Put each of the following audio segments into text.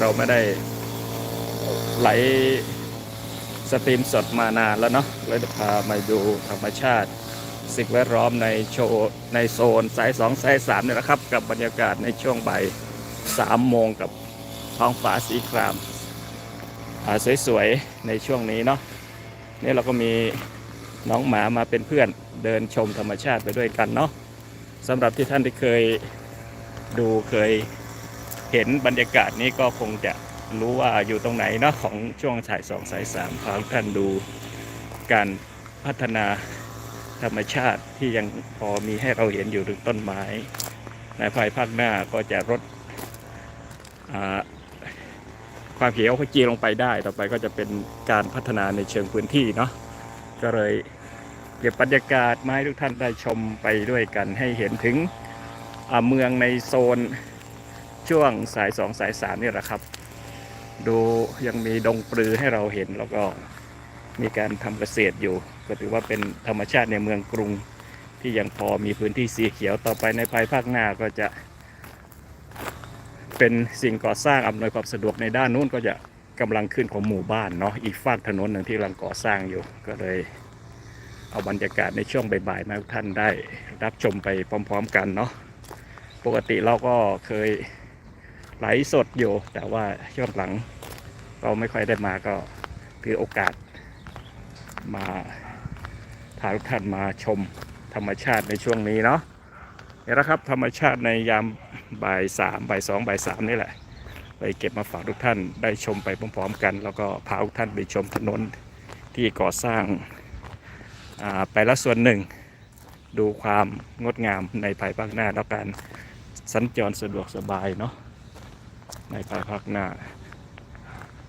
เราไม่ได้ไหลสตรีมสดมานานแล้วเนาะเลยจะพามาดูธรรมชาติ สิ่งแวดล้อมในโชว์ในโซนสายสองสายสามเนี่ยนะครับ กับบรรยากาศในช่วงบ่ายสามโมงกับท้องฟ้าสีครามสวยๆ ในช่วงนี้เนาะนี่เราก็มีน้องหมามาเป็นเพื่อนเดินชมธรรมชาติไปด้วยกันเนาะสำหรับที่ท่านที่เคยดูเคย เห็นบรรยากาศนี้ก็คงจะรู้ว่าอยู่ตรงไหนเนาะของช่วงสายสองสายสามพาทุกท่านดูการพัฒนาธรรมชาติที่ยังพอมีให้เราเห็นอยู่ถึงต้นไม้ ในภายภาคหน้าก็จะลดความเขียวขจีลงไปได้ ต่อไปก็จะเป็นการพัฒนาในเชิงพื้นที่เนาะก็เลยเก็บบรรยากาศมาให้ทุกท่านได้ชมไปด้วยกันให้เห็นถึงเมืองในโซน ช่วงสายสองสายสามนี่แหละครับ ดูยังมีดงปลือให้เราเห็นแล้วก็มีการทำเกษตรอยู่ ก็ถือว่าเป็นธรรมชาติในเมืองกรุงที่ยังพอมีพื้นที่สีเขียวต่อไปในภายภาคหน้าก็จะ เป็นสิ่งก่อสร้างอำนวยความสะดวกในด้านนู้นก็จะกำลังขึ้นของหมู่บ้านเนาะอีกฝากถนนหนึ่งที่กำลังก่อสร้างอยู่ก็เลย เอาบรรยากาศในช่วงบ่ายๆมาให้ทุกท่านได้รับชมไปพร้อม ๆ กันเนาะปกติเราก็เคย ไลฟ์สดอยู่ แต่ว่าช่วงหลังเราไม่ค่อยได้มาก็ถือโอกาสมาพาทุกท่านมาชมธรรมชาติในช่วงนี้เนาะนี่แหละครับธรรมชาติในยามบ่ายสามบ่ายสองบ่ายสามนี่แหละไปเก็บมาฝากทุกท่านได้ชมไปพร้อมๆกัน แล้วก็พาทุกท่านไปชมถนนที่ก่อสร้างอ่าไปละส่วนหนึ่ง ดูความงดงามในภายภาคหน้าแล้วการสัญจรสะดวกสบายเนาะ ในภายภาคหน้า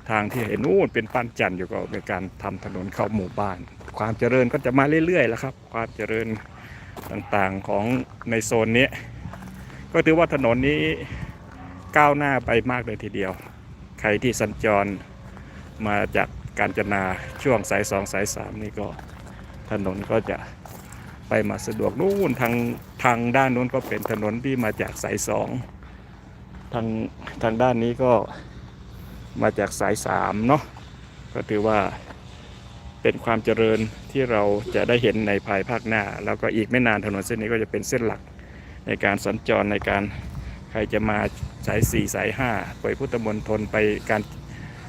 ทางที่เห็นนู่นเป็นปั้นจันอยู่ก็เป็นการทำถนนเข้าหมู่บ้าน ความเจริญก็จะมาเรื่อยๆแล้วครับ ความเจริญต่างๆของในโซนนี้ ก็ถือว่าถนนนี้ก้าวหน้าไปมากเลยทีเดียว ใครที่สัญจรมาจากการจนาช่วงสายสองสายสามนี่ก็ถนนก็จะไปมาสะดวกนู่นทางทางด้านนู้นก็เป็นถนนที่มาจากสายสอง ทางทางด้านนี้ก็มาจากสายสามเนาะก็ถือว่าเป็นความเจริญที่เราจะได้เห็นในภายภาคหน้า แล้วก็อีกไม่นานถนนเส้นนี้ก็จะเป็นเส้นหลักในการสัญจรในการใครจะมาสายสี่สายห้าไปพุทธมณฑลไปการ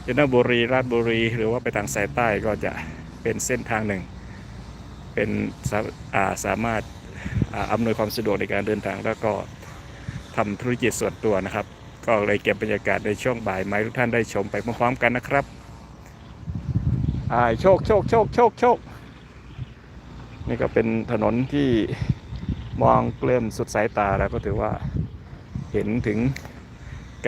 จนบุรีราชบุรี หรือว่าไปทางสายใต้ก็จะเป็นเส้นทางหนึ่ง เป็นสาสามารถอำนวยความสะดวกในการเดินทางแล้วก็ทำธุรกิจส่วนตัวนะครับ ก็เลยเก็บบรรยากาศในช่วงบ่ายมาให้ทุกท่านได้ชมไปพร้อมๆกันนะครับโชคโชคโชคโชคโชคนี่ก็เป็นถนนที่มองเกลื่อมสุดสายตาแล้วก็ถือว่าเห็นถึง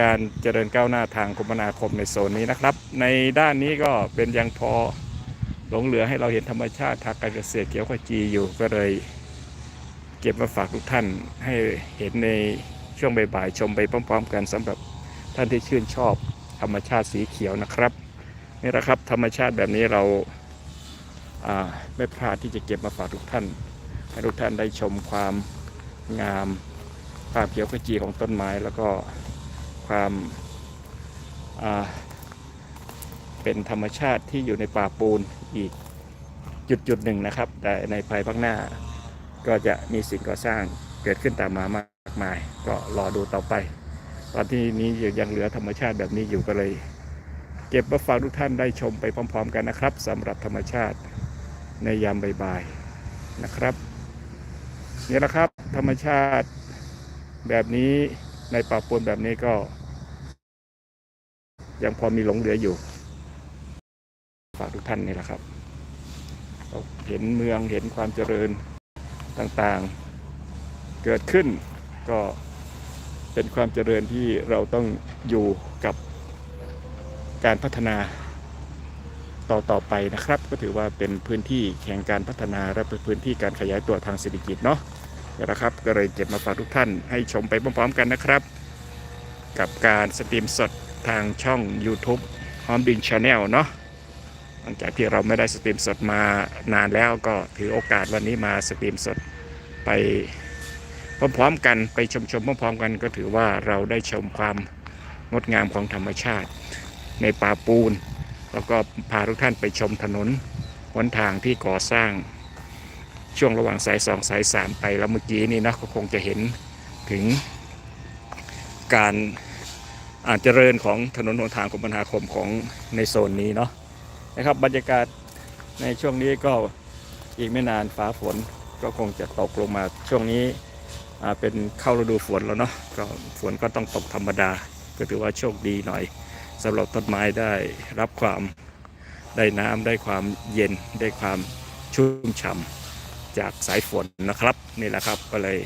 การเจริญก้าวหน้าทางคมนาคมในโซนนี้นะครับ ในด้านนี้ก็เป็นยังพอหลงเหลือให้เราเห็นธรรมชาติทางการเกษตรเขียวขจีอยู่ก็เลยเก็บมาฝากทุกท่านให้เห็นใน ช่วงบ่ายๆชมไปพร้อม ๆ กันสำหรับท่านที่ชื่นชอบธรรมชาติสีเขียวนะครับนี่แหละครับธรรมชาติแบบนี้เราไม่พลาดที่จะเก็บมาฝากทุกท่านให้ทุกท่านได้ชมความงามความเขียวขจีของต้นไม้แล้วก็ความาเป็นธรรมชาติที่อยู่ในป่าปูนอีกจุดจุดหนึ่งนะครับ แต่ในภายภาคหน้าก็จะมีสิ่งก่อสร้างเกิดขึ้นตามมามาก มายก็รอดูต่อไป ตอนที่นี้ยังเหลือธรรมชาติแบบนี้อยู่ก็เลย เก็บมาฝากทุกท่านได้ชมไปพร้อม ๆ กันนะครับสำหรับธรรมชาติในยามบ่ายๆนะครับนี่แหละครับธรรมชาติแบบนี้ในป่าปนแบบนี้ก็ ยังพอมีหลงเหลืออยู่ ฝากทุกท่านนี่แหละครับ เห็นเมืองเห็นความเจริญต่างๆ เกิดขึ้น ก็เป็นความเจริญที่เราต้องอยู่กับการพัฒนาต่อต่อไปนะครับ ก็ถือว่าเป็นพื้นที่แห่งการพัฒนาและเป็นพื้นที่การขยายตัวทางเศรษฐกิจเนาะนะครับ ก็เลยเก็บมาฝากทุกท่านให้ชมไปพร้อมๆกันนะครับ กับการสตรีมสดทางช่อง YouTube ฮอมดินชาแนลเนาะหลังจากที่เราไม่ได้สตรีมสดมานานแล้วก็ถือโอกาสวันนี้มาสตรีมสดไป พร้อมๆกันไปชมๆพร้อมๆกันก็ถือว่าเราได้ชมความงดงามของธรรมชาติ ในป่าปูน แล้วก็พาทุกท่านไปชมถนนหนทางที่ก่อสร้างช่วงระหว่างสายสองสายสามไปแล้วเมื่อกี้นี่นะก็คงจะเห็นถึงการอาจเจริญของถนนหนทางคมนาคมของในโซนนี้เนาะนะครับบรรยากาศในช่วงนี้ก็อีกไม่นานฟ้าฝนก็คงจะตกลงมาช่วงนี้ เป็นเข้าฤดูฝนแล้วเนาะก็ฝนก็ต้องตกธรรมดา ก็ถือว่าโชคดีหน่อยสำหรับต้นไม้ได้รับความได้น้ำได้ความเย็นได้ความชุ่มฉ่ำจากสายฝนนะครับนี่แหละครับก็เลย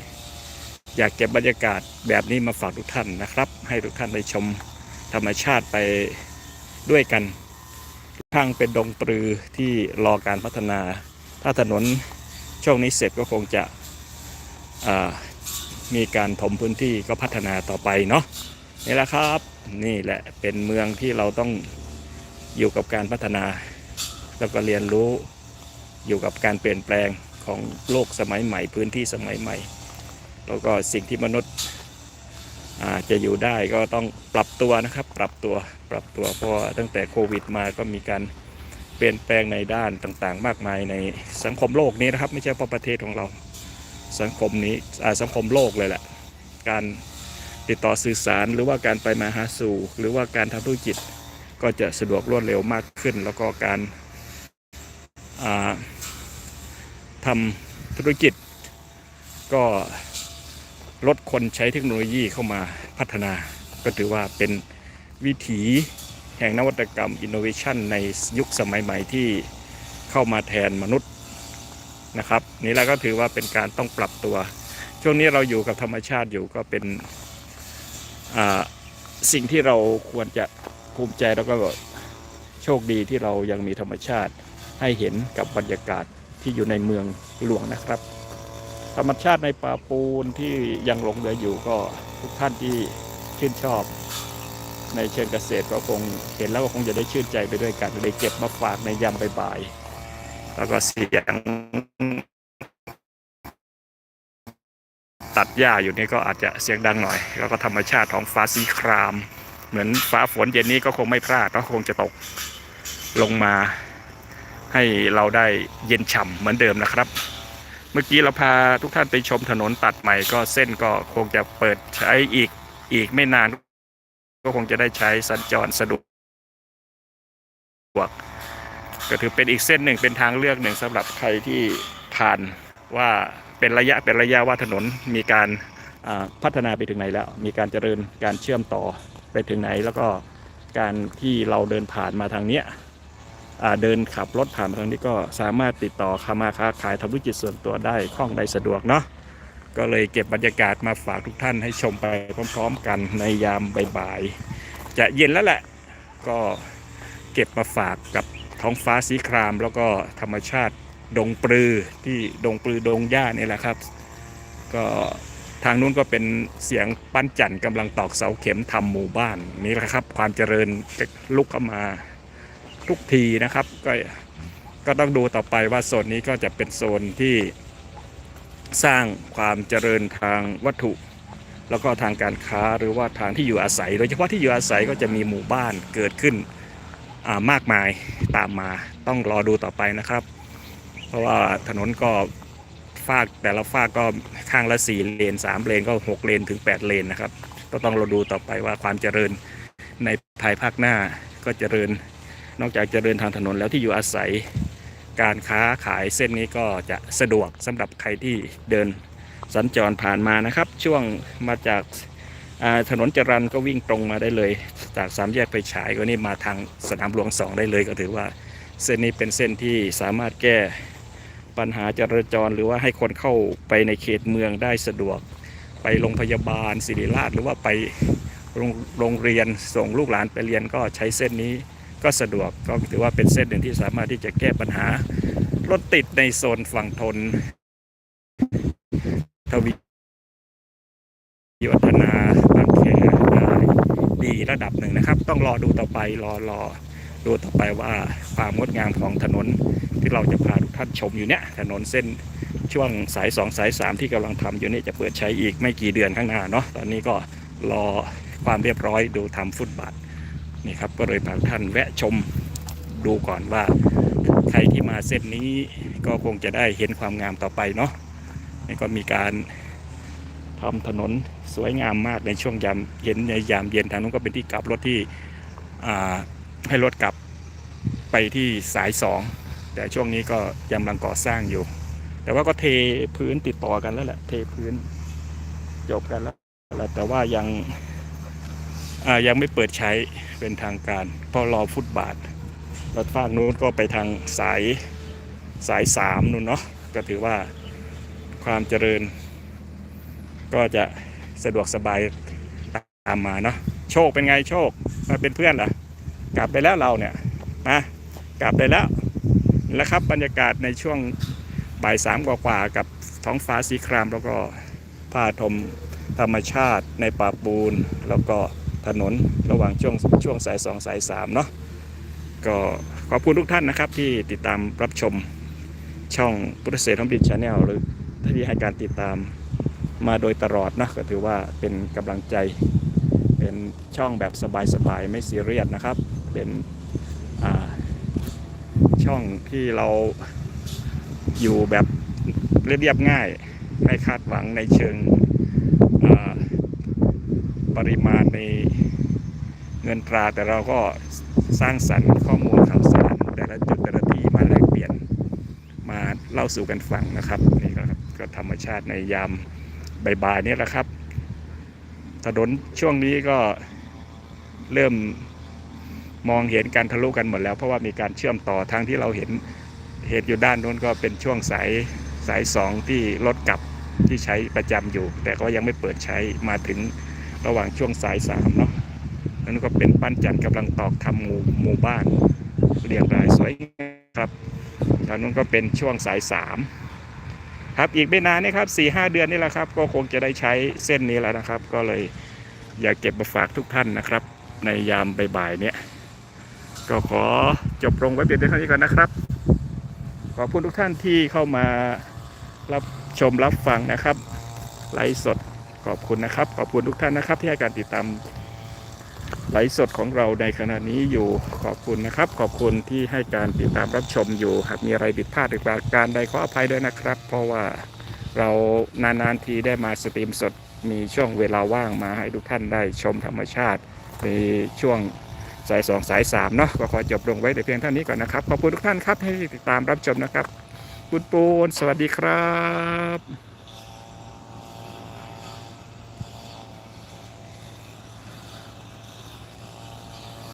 อยากเก็บบรรยากาศแบบนี้มาฝากทุกท่านนะครับ ให้ทุกท่านได้ชมธรรมชาติไปด้วยกันทางเป็นดงปลือที่รอการพัฒนา ถ้าถนนช่วงนี้เสร็จก็คงจะอ่า มีการถมพื้นที่ก็พัฒนาต่อไปเนาะนี่แหละครับ นี่แหละเป็นเมืองที่เราต้องอยู่กับการพัฒนา แล้วก็เรียนรู้อยู่กับการเปลี่ยนแปลงของโลกสมัยใหม่ พื้นที่สมัยใหม่ แล้วก็สิ่งที่มนุษย์จะอยู่ได้ก็ต้องปรับตัวนะครับ ปรับตัวปรับตัวเพราะตั้งแต่โควิดมาก็มีการเปลี่ยนแปลงในด้านต่างๆ มากมายในสังคมโลกนี้นะครับ ไม่ใช่เฉพาะประเทศของเรา สังคมนี้อาสังคมโลกเลยแหละ การติดต่อสื่อสารหรือว่าการไปมาหาสู่ หรือว่าการทำธุรกิจก็จะสะดวกรวดเร็วมากขึ้น แล้วก็การาทำธุรกิจ ก็ลดคนใช้เทคโนโลยีเข้ามาพัฒนา ก็ถือว่าเป็นวิถีแห่งนวัตกรรมอินโนเวชันในยุคสมัยใหม่ที่เข้ามาแทนมนุษย์ นะครับ นี่แหละก็ถือว่าเป็นการต้องปรับตัว ช่วงนี้เราอยู่กับธรรมชาติอยู่ก็เป็นสิ่งที่เราควรจะภูมิใจแล้วก็โชคดีที่เรายังมีธรรมชาติให้เห็นกับบรรยากาศที่อยู่ในเมืองหลวงนะครับ ธรรมชาติในป่าปูนที่ยังหลงเหลืออยู่ก็ทุกท่านที่ชื่นชอบ ในเชิงเกษตรก็คงเห็นแล้วก็คงจะได้ชื่นใจไปด้วยกันเลยเก็บมาฝากในยามบ่ายๆ แล้วก็เสียงตัดหญ้าอยู่นี่ก็อาจจะเสียงดังหน่อย แล้วก็ธรรมชาติของฟ้าสีคราม เหมือนฟ้าฝนเย็นนี้ก็คงไม่พลาดก็คงจะตกลงมาให้เราได้เย็นฉ่ำเหมือนเดิมนะครับ เมื่อกี้เราพาทุกท่านไปชมถนนตัดใหม่ก็เส้นก็คงจะเปิดใช้อีกอีกไม่นาน ก็คงจะได้ใช้สัญจรสะดวก ก็ถือเป็นอีกเส้นหนึ่งเป็นทางเลือกหนึ่งสำหรับใครที่ผ่านว่าเป็นระยะเป็นระยะว่าถนนมีการพัฒนาไปถึงไหนแล้ว มีการเจริญการเชื่อมต่อไปถึงไหน แล้วก็การที่เราเดินผ่านมาทางเนี้ยเดินขับรถผ่านมาทางนี้ก็สามารถติดต่อค้ามาค้าขายทำธุรกิจส่วนตัวได้คล่องได้สะดวกเนาะก็เลยเก็บบรรยากาศมาฝากทุกท่านให้ชมไปพร้อมๆ กันในยามบ่ายๆจะเย็นแล้วแหละ ก็เก็บมาฝากกับ ท้องฟ้าสีคราม แล้วก็ธรรมชาติดงปลือที่ดงปลือดงหญ้านี่แหละครับ ก็ทางนู้นก็เป็นเสียงปั้นจันทร์กำลังตอกเสาเข็มทำหมู่บ้านนี่แหละครับ ความเจริญลุกเข้ามาทุกทีนะครับ ก็ก็ต้องดูต่อไปว่าโซนนี้ก็จะเป็นโซนที่สร้างความเจริญทางวัตถุ แล้วก็ทางการค้าหรือว่าทางที่อยู่อาศัย โดยเฉพาะที่อยู่อาศัยก็จะมีหมู่บ้านเกิดขึ้น มากมายตามมาต้องรอดูต่อไปนะครับ เพราะว่าถนนก็ฟากแต่ละฟากก็ข้างละสี่เลนสามเลนก็หกเลนถึงแปดเลนนะครับก็ต้องรอดูต่อไปว่าความเจริญในภายภาคหน้าก็เจริญ นอกจากเจริญทางถนนแล้วที่อยู่อาศัยการค้าขายเส้นนี้ก็จะสะดวกสำหรับใครที่เดินสัญจรผ่านมานะครับ ช่วงมาจาก ถนนจรันก็วิ่งตรงมาได้เลย จากสามแยกไปฉายก็นี่มาทางสนามหลวงสองได้เลยก็ถือว่า เส้นนี้เป็นเส้นที่สามารถแก้ปัญหาจราจร หรือว่าให้คนเข้าไปในเขตเมืองได้สะดวก ไปโรงพยาบาลศิริราช หรือว่าไปโรงโรงเรียนส่งลูกหลานไปเรียนก็ใช้เส้นนี้ก็สะดวกก็ถือว่าเป็นเส้นหนึ่งที่สามารถที่จะแก้ปัญหารถติดในโซนฝั่งทนทวีวัฒนาีระดับหนึ่งนะครับ ต้องรอดูต่อไปรอรอดูต่อไปว่าความงดงามของถนนที่เราจะพาทุกท่านชมอยู่เนี่ยถนนเส้นช่วงสายสองสายสามที่กำลังทำอยู่นี่จะเปิดใช้อีกไม่กี่เดือนข้างหน้าเนาะตอนนี้ก็รอความเรียบร้อยดูทำฟุตบาทนี่ครับก็เลยพาท่านแวะชมดูก่อนว่าใครที่มาเส้นนี้ก็คงจะได้เห็นความงามต่อไปเนาะนี่ก็มีการทำถนน สวยงามมากในช่วงยามเย็นในยามเย็นทางนู้นก็เป็นที่กลับรถที่ให้รถกลับไปที่สายสองแต่ช่วงนี้ก็ยำลังก่อสร้างอยู่ แต่ว่าก็เทพื้นติดต่อกันแล้วแหละเทพื้นจบกันแล้วแต่ว่ายังยังไม่เปิดใช้เป็นทางการเพราะรอฟุตบาทรถฝั่งนู้นก็ไปทางสายสายสามนู่นเนาะก็ถือว่าความเจริญก็จะ สะดวกสบายตามมาเนาะโชคเป็นไงโชคมาเป็นเพื่อนเหรอกลับไปแล้วเราเนี่ยมากลับไปแล้วแล้วครับบรรยากาศในช่วงบ่ายสามกว่าๆกับท้องฟ้าสีครามแล้วก็ผ้าทมธรรมชาติในป่าปูน แล้วก็ถนนระหว่างช่วงช่วงสายสองสายสามเนาะก็ขอบคุณทุกท่านนะครับที่ติดตามรับชมช่องพุทธเศรษฐธรรมดินชาแนลหรือที่ให้การติดตาม มาโดยตลอดนะก็ถือว่าเป็นกำลังใจ เป็นช่องแบบสบายๆไม่ซีเรียสนะครับ เป็นช่องที่เราอยู่แบบเรียบง่าย ไม่คาดหวังในเชิงปริมาณในเงินตราแต่เราก็สร้างสรรค์ข้อมูลข่าวสาร แต่ละจุดแต่ละที่มาแลกเปลี่ยน มาเล่าสู่กันฟังนะครับ นี่ก็ธรรมชาติในยาม บ่ายๆนี่แหละครับ ถนนช่วงนี้ก็เริ่มมองเห็นการทะลุกันหมดแล้ว เพราะว่ามีการเชื่อมต่อทางที่เราเห็นเหตุอยู่ด้านโน้นก็เป็นช่วงสายสายสองที่รถกลับที่ใช้ประจำอยู่ แต่ก็ยังไม่เปิดใช้มาถึงระหว่างช่วงสายสามเนาะนั่นก็เป็นปั้นจันทร์กำลังตอกทำหมู่หมู่บ้านเรียงรายสวยงามครับทางนู้นก็เป็นช่วงสายสาม ครับอีกไม่นานนี่ครับสี่ห้าเดือนนี่แหละครับ ก็คงจะได้ใช้เส้นนี้แล้วนะครับ ก็เลยอยากเก็บมาฝากทุกท่านนะครับ ในยามบ่ายๆเนี้ยก็ขอจบลงไว้เพียงเท่านี้ก่อนนะครับ ขอบคุณทุกท่านที่เข้ามารับชมรับฟังนะครับไลฟ์สดขอบคุณนะครับ ขอบคุณทุกท่านนะครับ ที่ให้การติดตาม ไลฟ์สดของเราในขณะนี้อยู่ขอบคุณนะครับ ขอบคุณที่ให้การติดตามรับชมอยู่ หากมีอะไรผิดพลาดหรือประการใดขออภัยด้วยนะครับ เพราะว่าเรานานๆทีได้มาสตรีมสดมีช่วงเวลาว่างมาให้ทุกท่านได้ชมธรรมชาติในช่วงสายสองสายสามเนาะก็ขอจบลงไว้แต่เพียงเท่านี้ก่อนนะครับ ขอบคุณทุกท่านครับที่ติดตามรับชมนะครับ คุณปูนสวัสดีครับ